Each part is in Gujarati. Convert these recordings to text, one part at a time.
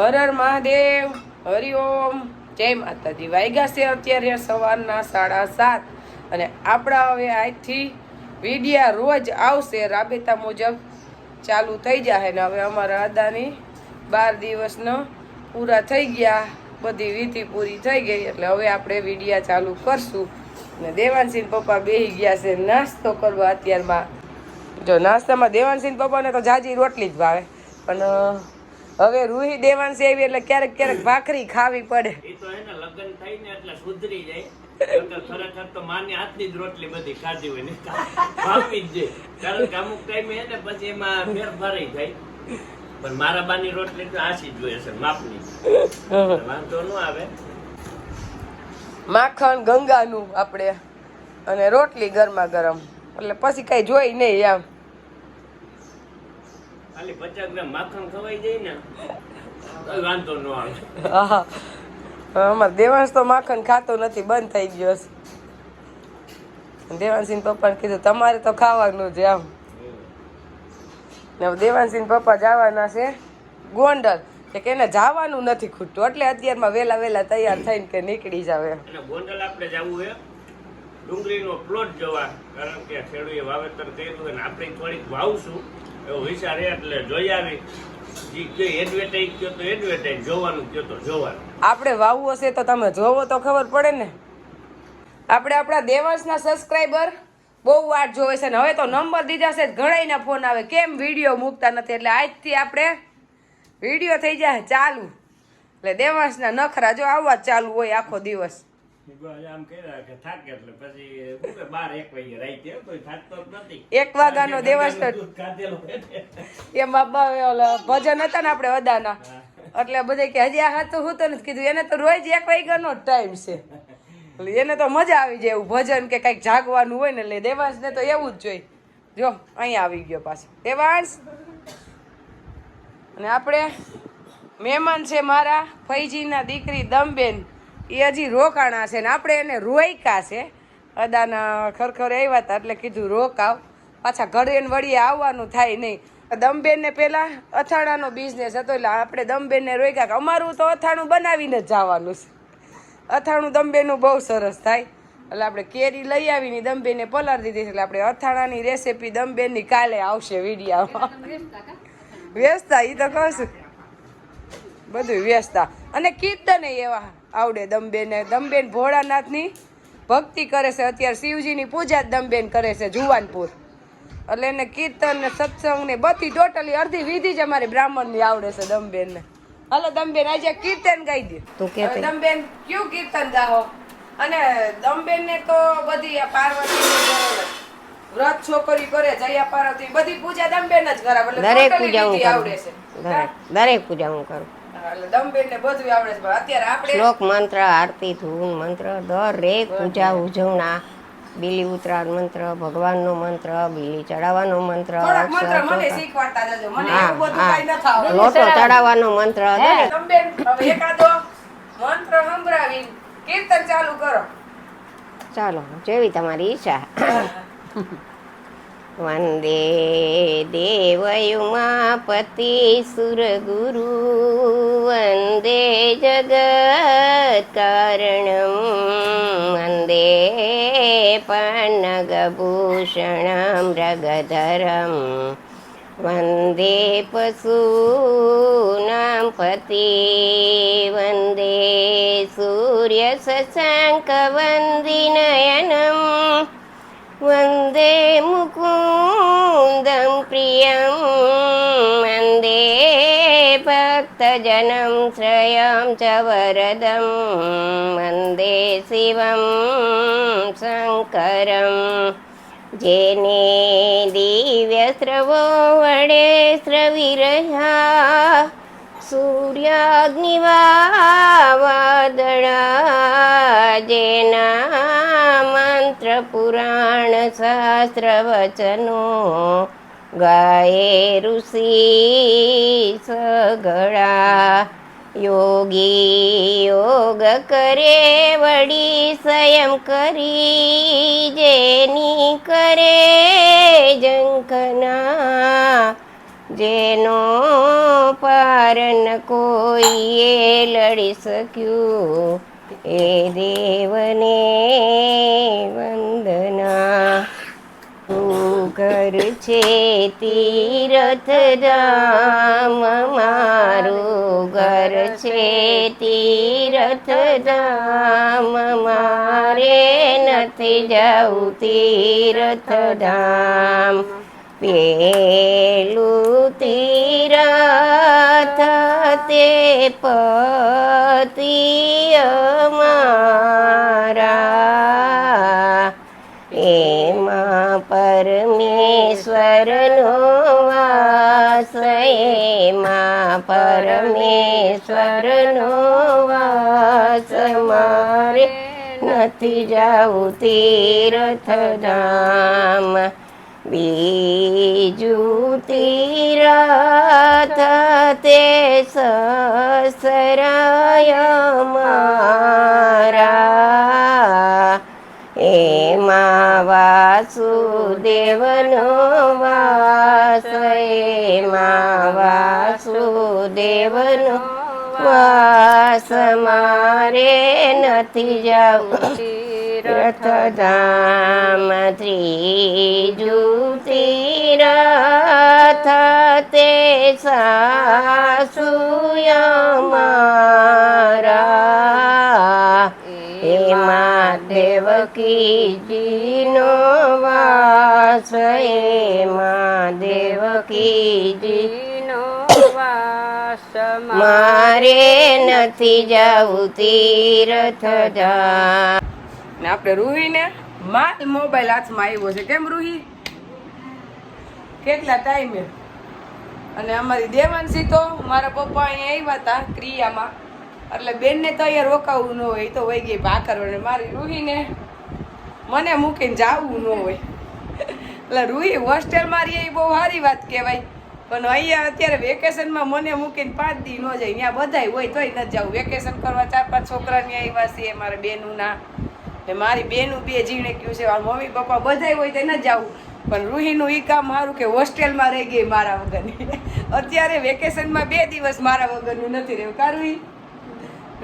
હર હર મહાદેવ હરિઓમ જય માતાજી. વાગ્યા છે અત્યારે સવારના સાડા સાત. અને આપણા હવે આજથી વિડિયા રોજ આવશે. રાબેતા મુજબ ચાલુ થઈ જાય ને હવે અમારા અદાની બાર દિવસનો પૂરા થઈ ગયા. બધી વિધિ પૂરી થઈ ગઈ એટલે હવે આપણે વિડિયા ચાલુ કરશું. ને દેવાનસિંહ પપ્પા બેહી ગયા છે નાસ્તો કરવા અત્યારમાં. જો નાસ્તામાં દેવાનસિંહ પપ્પાને તો જાજી રોટલી જ ભાવે. પણ હવે રૂહી દેવાંશી આવી એટલે ક્યારેક ક્યારેક ભાખરી ખાવી પડે. એ તો એને લગ્ન ને એટલે સુધરી જાય. ખરેખર તો માની હાથની જ રોટલી બધી ખાધી હોય ને. ખાવી જ જાય કારણ કે અમુક ટાઈમે હે ને પછી એમાં ફેરફાર થાય. પણ મારા બાની રોટલી તો આછી જ હોય છે માપની. વાંધો ન આવે. માખણ ગંગાનું આપણે. અને રોટલી ગરમા ગરમ. એટલે પછી કઈ જોઈ નહીં આમ ખાલી પચાસ ગ્રામ માખણ ખવાઈ જાય ને તો વાંધો ન આવે. અમારે દેવાંશ તો માખણ ખાતો નથી બંધ થઈ ગયો છે. દેવાંશીન પપ્પાને કીધું તમારે તો ખાવાનું છે આમ ને દેવાંશીન પપ્પા જવાના છે ગોંડલ. કે એને જવાનું નથી ખૂટતું એટલે અત્યારમાં વહેલા વહેલા તૈયાર થઈને કે નીકળી જાવ ગોંડલ આપણે જવું હે ડુંગળીનો પ્લોટ જોવા કારણ કે ખેડૂએ વાવેતર કર્યું અને આપણે થોડીક વાવશું. એવો આપણે વાવવું હશે તો તમે જોવો તો ખબર પડે ને. આપણે આપણા દેવાંશના સબસ્ક્રાઈબર બહુ વાટ જોવે છે ને હવે તો નંબર દીધા છે, ઘણાયના ફોન આવે. કેમ વીડિયો મૂકતા નથી? એટલે આજથી આપણે વીડિયો થઈ જાય ચાલુ. એટલે દેવાંશના નખરા જો આવવા ચાલુ હોય આખો દિવસ. એક વાગ્યાનો ને. એમ બાબા ઓલા ભજન હતા ને આપણે અદાના એટલે બધે કે હજી આ હાથું હું તો નથી કીધું. એને તો રોજ એક વાગ્યાનો ટાઈમ છે. એટલે એને તો મજા આવી જાય એવું ભજન કે કંઈક જાગવાનું હોય ને એટલે દેવાંશને તો એવું જ જોઈએ જો અહીંયા આવી ગયો પાછો. દેવાંશ. અને આપણે મહેમાન છે મારા ફૈજીના દીકરી દમબેન. એ હજી રોકાણા છે ને આપણે એને રોયકા છે. અદાના ખરખર આવ્યા હતા એટલે કીધું રોકાવ. પાછા ઘરે વળીએ આવવાનું થાય નહીં. દમબેનને પહેલાં અથાણાનો બિઝનેસ હતો એટલે આપણે દમબેનને રોક્યા કે અમારું તો અથાણું બનાવીને જ જવાનું છે. અથાણું દમબેનનું બહુ સરસ થાય. એટલે આપણે કેરી લઈ આવીને દમબેને પલાર દીધી છે. એટલે આપણે અથાણાની રેસીપી દમબેનની કાલે આવશે વિડીયામાં. વ્યસ્તા એ તો? કહું બધું વ્યસ્તા. અને કીર્તન એવા આવડે દમબેન. દમબેન ભોળાનાથની ભક્તિ કરે છે. અત્યારે શિવજીની પૂજા દમબેન કરે છે જુવાનપુર. એટલે એને કીર્તન ને સત્સંગ ને બધી ટોટલી અડધી વિધિ જ અમારી બ્રાહ્મણની આવડે છે દમબેન ને હાલો દમબેન આજે કીર્તન ગાઈ દે. તું કે દમબેન કયું કીર્તન ગાઓ અને દમબેન ને તો બધી આ પાર્વતી વ્રત છોકરી કરે જયા પાર્વતી બધી પૂજા દમબેન જ કરાવે. એટલે દરેક પૂજા હું આવડે કરું દરેક પૂજા હું કરું. એટલે દમબેન ને બધું આવડે છે. અત્યારે આપણે શ્લોક મંત્ર આરતી ધૂન મંત્ર દરેક પૂજા ઉજવણા બીલી ઉતરાણ મંત્ર ભગવાનનો મંત્ર બીલી ચડાવવાનો મંત્ર. લોટો ચડાવવાનો મંત્ર દરેક. દમબેન હવે એકાદો મંત્ર સંભળાવી કીર્તન ચાલુ કરો. ચાલો જેવી તમારી ઈચ્છા. वन्दे देवयुमापतिसुरगुरु वन्दे जगत्कारणं। वन्दे पन्नगभूषणं मृगधरं वन्दे पशूनां पते। वन्दे सूर्यसशङ्कवन्दिनयनं वन्दे मुकु प्रियं मन्दे भक्तजनं श्रयं च वरदं मन्दे शिवं शङ्करं। जेने दिव्यस्रवो वडे देव्यस्रवो वणेस्रविर्या सूर्याग्निवादळजेना मन्त्रपुराणशास्त्रवचनो ગાયે ઋષિ સગળા યોગી યોગ કરે વળી સંયમ કરી જેની કરે જંખના જેનો પારણ કોઈએ લડી શક્યું, એ દેવને વંદના. ઘર છે તીરથ રામ મારું ઘર છે તીરથ રામ મારે નથી જવું તીરથ ધામ પેલું તીરથ તે પતિ परमेश्वरनो वासये मा परमेश्वरनो वास मारे नो जाऊ समारे नथि जी ते बीजुतिरते सरायमा વાસુદેવનો વાસ એમાં વાસુદેવનો વાસ, મારે નથી જવું. તીર્થધામ ત્રીજું તીરથ તે મારા એમાં દેવકીજીનો દેવકીજીનો મારે નથી જવું તીર્થ ધામ ને આપણે રૂહીને માલ મોબાઈલ હાથમાં આવ્યો છે. કેમ રૂહી? કેટલા ટાઈમે અને અમારી દેવાંશી તો મારા પપ્પા અહીંયા આવ્યા હતા ક્રિયામાં. એટલે બેનને તો અહીંયા રોકાવું ન હોય તો વહી ગઈ ભાખર મારી રૂહીને મને મૂકીને જાવું ન હોય. એટલે રૂહી હોસ્ટેલમાં રહીએ એ બહુ સારી વાત કહેવાય. પણ અહીંયા અત્યારે વેકેશનમાં મને મૂકીને પાંચ દી ન જાય. ત્યાં બધાય હોય તોય નથી જવું વેકેશન કરવા ચાર પાંચ છોકરાની આવ્યા છે મારા બેનુંના. ને મારી બેનું બે જીણે કયું છે. મારા મમ્મી પપ્પા બધાય હોય તો ન જવું પણ રૂહીનું એ કામ મારું કે હોસ્ટેલમાં રહી ગઈ મારા વગરની અત્યારે વેકેશનમાં બે દિવસ મારા વગરનું નથી રહ્યું. કારણ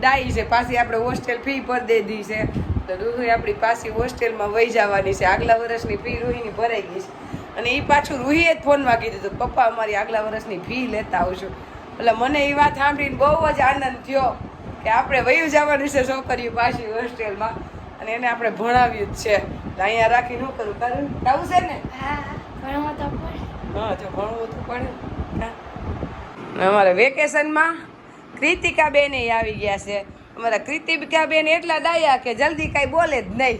ડાઈ છે. પાછી આપણે હોસ્ટેલ ફી પર દે દી છે. તો રૂહી આપણી પાછી હોસ્ટેલમાં વહી જવાની છે. આગલા વર્ષની ફી રૂહીની ભરાઈ ગઈ છે. અને એ પાછું રૂહીએ જ ફોનમાં કીધું હતું પપ્પા અમારી આગલા વર્ષની ફી લેતા આવશું એટલે મને એ વાત સાંભળીને બહુ જ આનંદ થયો કે આપણે વયું જવાનું છે છોકરીઓ પાછી હોસ્ટેલમાં. અને એને આપણે ભણાવ્યું જ છે. અહીંયા રાખી ન કરું. તારું આવું છે ને? હા જો ભણવું તો પડે. હા. અમારે વેકેશનમાં કૃતિકા બેન આવી ગયા છે. અમારા કૃતિકા બેન એટલા દાયા કે જલ્દી કાંઈ બોલે જ નહીં.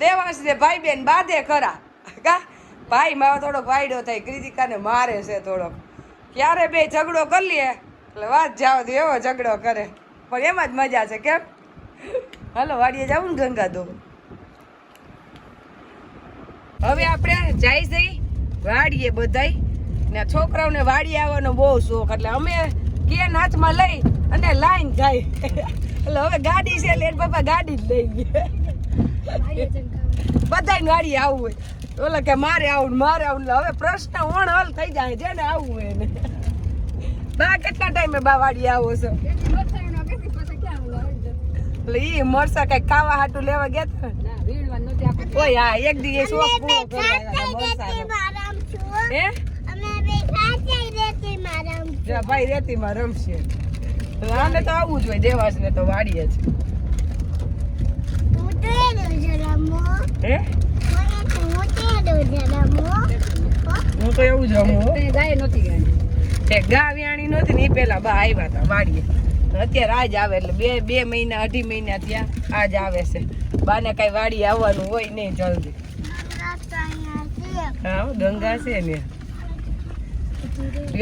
દેવાંશ ને ભાઈ બેન બાંધે ખરા. કા? ભાઈ મારો થોડોક વાયડો થાય, કૃતિકાને મારે છે થોડોક. ક્યારે બે ઝઘડો કરી લઈએ એટલે વાત જાવ દે, એવો ઝઘડો કરે. પણ એમાં જ મજા છે કેમ? હાલો, વાડીએ જાવું ને ગંગા દો હવે આપણે જાય જઈ વાડીએ બધાય. ને છોકરાઓને વાડી આવવાનો બહુ શોખ, એટલે અમે કેન હાથમાં લઈ અને લાઈન જાય. એટલે હવે ગાડી છે એટલે પપ્પા ગાડી જ લઈ ગયા. બધાને વાડી આવું હોય. ઓલા કે મારે આવું મારે આવું હવે પ્રશ્ન ઓણ હલ થઈ જાય જેને આવું હોય એને. બા કેટલા ટાઈમે બા વાડી આવો છો? એટલે ઈ મરસા કઈ ખાવા હાટું લેવા ગયા હતા ઓય હા એક દી એ શોખ પૂરો કરવા આવ્યા હતા મરસાનો. હે? જા ભાઈ રેતીમાં રમશે. આને તો આવવું જ. હોય દેવાસને તો વાડીએ છે હું. તો એવું જ રમું. હો. તે ગા વ્યાણી નહોતી ને એ પેલા બા આવ્યા હતા વાડીએ. અત્યારે આજ આવે એટલે બે બે મહિના અઢી મહિના ત્યાં આજ આવે છે. બાને કઈ વાડી આવવાનું હોય નહીં જલ્દી. હા ગંગા છે ને.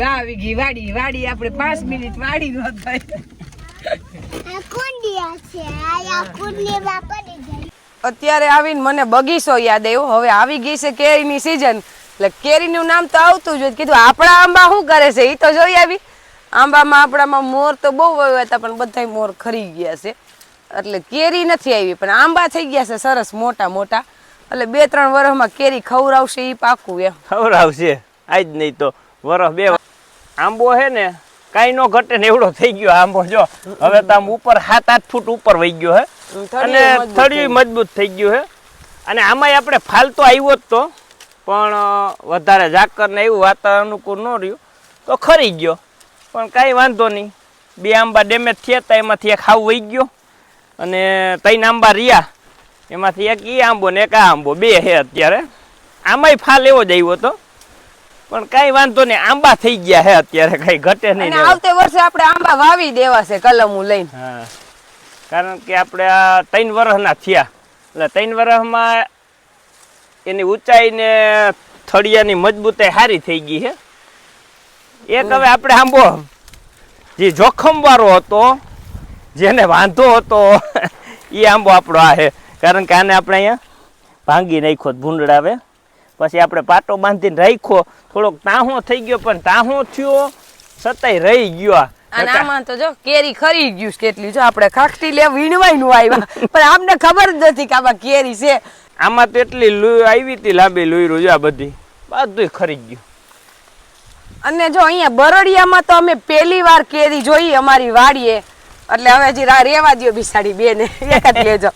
આવી ગઈ વાડી વાડી આપણે પાંચ મિનિટ વાડી નો થાય. અત્યારે આવીને મને બગીચો યાદ આવ્યો. હવે આવી ગઈ છે કેરીની સિઝન એટલે કેરીનું નામ તો આવતું જ હોય. કીધું આપણા આંબા શું કરે છે? એ તો જોઈ આવી. આંબામાં આપણામાં મોર તો બહુ આવ્યા હતા પણ બધાય મોર ખરી ગયા છે. એટલે કેરી નથી આવી પણ આંબા થઈ ગયા છે સરસ મોટા મોટા. એટલે બે ત્રણ વર્ષમાં કેરી ખવડાવશે એ પાકું એમ. ખવડાવશે. આવશે આજ નહીં તો. વરસ બે આંબો હે ને કાંઈ નો ઘટે ને એવડો થઈ ગયો આંબો જો. હવે તો આમ ઉપર સાત આઠ ફૂટ ઉપર વહી ગયો હે. અને થળિયું મજબૂત થઈ ગયું હે. અને આમાંય આપણે ફાલતો આવ્યો જ તો પણ વધારે ઝાકર ને એવું વાતાવરણ અનુકૂળ ન રહ્યું. તો ખરી ગયો. પણ કાંઈ વાંધો નહીં. બે આંબા ડેમેજ થયા હતા એમાંથી એક હાવ વહી ગયો. અને ત્રણ આંબા રહ્યા. એમાંથી એક ઈ આંબો ને એક આ આંબો બે હે અત્યારે. આમાંય ફાલ એવો જ આવ્યો હતો પણ કઈ વાંધો નહીં આંબા થઈ ગયા હે અત્યારે કઈ ઘટે નહીં આવતે વર્ષે આપણે આંબા વાવી દેવા છે કલમું લઈને. કારણ કે આપણે આ ત્રણ વર્ષના થયા. એટલે ત્રણ વર્ષમાં એની ઊંચાઈ ને થળિયાની મજબૂતાઈ સારી થઈ ગઈ છે એક હવે આપણે આંબો જે જોખમ વાળો હતો જેને વાંધો હતો એ આંબો આપણો આ છે કારણ કે આને આપણે અહીંયા ભાંગી નાખ્યો ભૂંડળાવે. પછી આપણે પાટો બાંધીને રાખ્યો. થોડોક તાહો થઈ ગયો પણ તાહો થયો છતાંય રહી ગયો. અને આમાં તો જો કેરી ખરી ગયું છે કેટલી. જો આપણે ખાખટી લે વીણવાયનું આવ્યા. પણ આમને ખબર જ નથી કે આમાં કેરી છે. આમાં તો એટલી લુઈ આવી હતી લાંબી લુઈ જો આ બધી. બધું ખરી ગયું. અને જો અહીંયા બરડિયામાં તો અમે પહેલી વાર કેરી જોઈ અમારી વાડીએ. એટલે હવે હજી રેવા દો બિસાડી બેને. એક જ લેજો.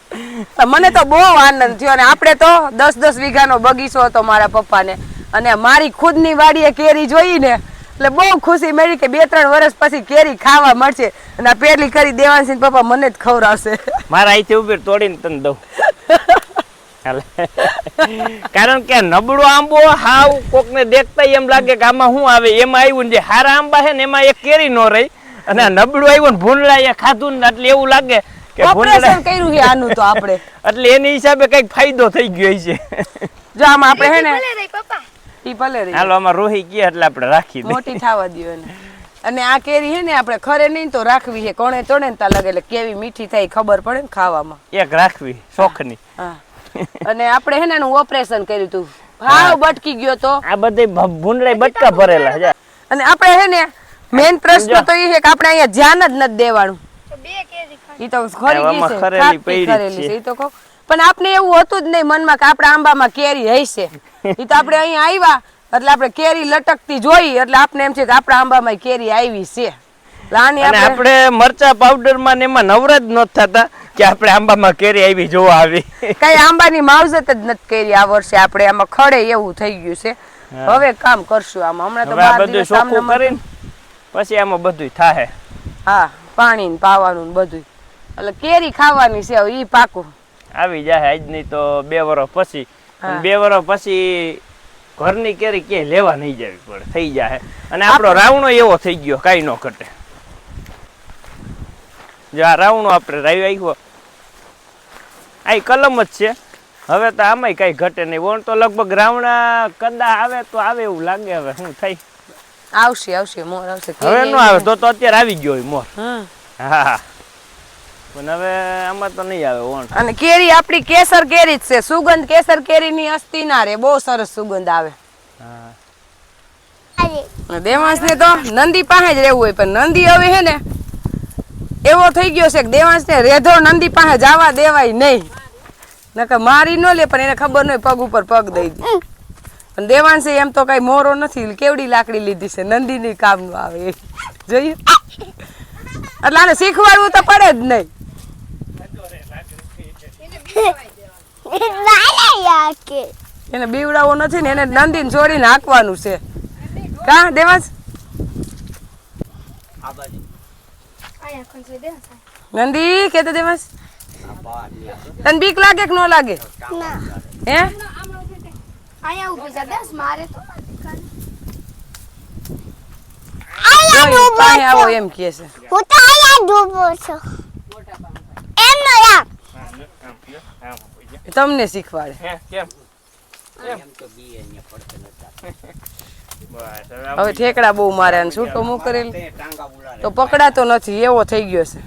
મને તો બહુ આનંદ થયો અને આપણે તો દસ દસ વીઘાનો બગીચો હતો મારા પપ્પાને. અને મારી ખુદની વાડીએ કેરી જોઈને એટલે બહુ ખુશી મળી કે બે ત્રણ વર્ષ પછી કેરી ખાવા મળશે. અને આ પેલી કરી દેવાંશી પપ્પા, મને જ ખવડાવશે. મારા અહીંથી ઊભી તોડીને તને દઉં. કારણ કે નબળો આંબો હાવ કોકને દેખતા એમ લાગે કે આમાં શું આવે? એમાં આવ્યું ને જે હારા આંબા છે ને, એમાં એક કેરી નો રહી. અને નબળું આવ્યું ને ભૂંડળા ખાધું ને એટલે એવું લાગે કે ઓપરેશન કર્યું છે આનું તો આપણે. એટલે એની હિસાબે કંઈક ફાયદો થઈ ગયો છે. જો આમ આપણે હે ને ઈ ભલે રહી. હાલો આમાં રોહી ગયા એટલે આપણે રાખી મોટી થવા દ્યો એને. અને આ કેરી હે ને આપણે ખરે નહીં તો રાખવી છે. કોણે તોડે ને તા લાગે એટલે કેવી મીઠી થાય ખબર પડે ને ખાવામાં. એક રાખવી શોખની. અને આપણે હે ને એનું ઓપરેશન કર્યું હતું હાવ બટકી ગયો તો. આ બધે ભૂંડળા બટકા ભરેલા અને આપણે હે ને મેઇન પ્રશ્ન તો એ છે કે આપણે અહીંયા ધ્યાન જ નથી દેવાનું. ઈ તો ખરી ગઈ છે ખરેલી ખાટી ખરેલી છે. ઈ તો કહું. પણ આપણે એવું હતું જ નહીં મનમાં કે આપણા આંબામાં કેરી હશે ઈ તો આપણે અહીંયા આવ્યા એટલે આપણે કેરી લટકતી જોઈ એટલે આપણે એમ છે કે આપણા આંબામાં કેરી આવી છે. અને આપણે મરચા પાવડરમાં ને એમાં નવરા જ નહોતા થતા કે આપણે આંબામાં કેરી આવી જોવા આવી. કઈ આંબાની માવજત જ નથી કરી આ વર્ષે આપણે. આમાં ખડે એવું થઈ ગયું છે. હવે કામ કરશું આમાં. હમણાં તો બાર બધું દિવસ કરીને પછી આમાં બધું થાહે. હા પાણી ને પાવાનું ને બધું એટલે કેરી ખાવાની છે ઈ પાકું. આવી જાય આજ નહીં તો બે વર્ષ પછી. બે વર્ષ પછી ઘરની કેરી ક્યાંય લેવા નહીં જવી પડે થઈ જાય અને આપણો રાવણો એવો થઈ ગયો કાંઈ ન ઘટે. જો આ રાવણો આપણે રાવી આવ્યો આ કલમ જ છે. હવે તો આમાંય કાંઈ ઘટે નહીં. વણ તો લગભગ રાવણા કદા આવે તો આવે એવું લાગે હવે શું થાય? આવશે આવશે મોર આવશે. હવે નો આવે તો તો અત્યારે આવી ગયો હોય મોર. હા. પણ હવે આમાં તો નહીં આવે ઓણ. અને કેરી આપણી કેસર કેરી જ છે. સુગંધ કેસર કેરી ની અસ્તી ના રે. બહુ સરસ સુગંધ આવે. દેવાંશ ને તો નંદી પાસે જ રહેવું હોય પણ નંદી હવે હે ને એવો થઈ ગયો છે કે દેવાંશ ને રેધો નંદી પાસે જવા દેવાય નહીં. નકર મારી ન લે પણ એને ખબર ન હોય પગ ઉપર પગ દઈ દે. પણ દેવાંશે એમ તો કઈ મોરો નથી કેવડી લાકડી લીધી છે નંદીની કામનું આવે જોઈએ. એટલે આને શીખવાડવું તો પડે જ નહીં. એને બીવડાવો નથી ને એને નંદીને છોડીને હાંકવાનું છે. કા દેવાંશ? નંદી કે દેવાંશ? તને બીક લાગે કે ન લાગે? હે? અહીંયા ઊભી છે દસ મારે તો આવો એમ કહે છે હું તો અહીંયા ડૂબો છું એમ નો યાર તમને શીખવાડે કેમ હવે હવે ઠેકડા બહુ મારે અને છૂટો મૂક કરેલ તો પકડાતો નથી એવો થઈ ગયો છે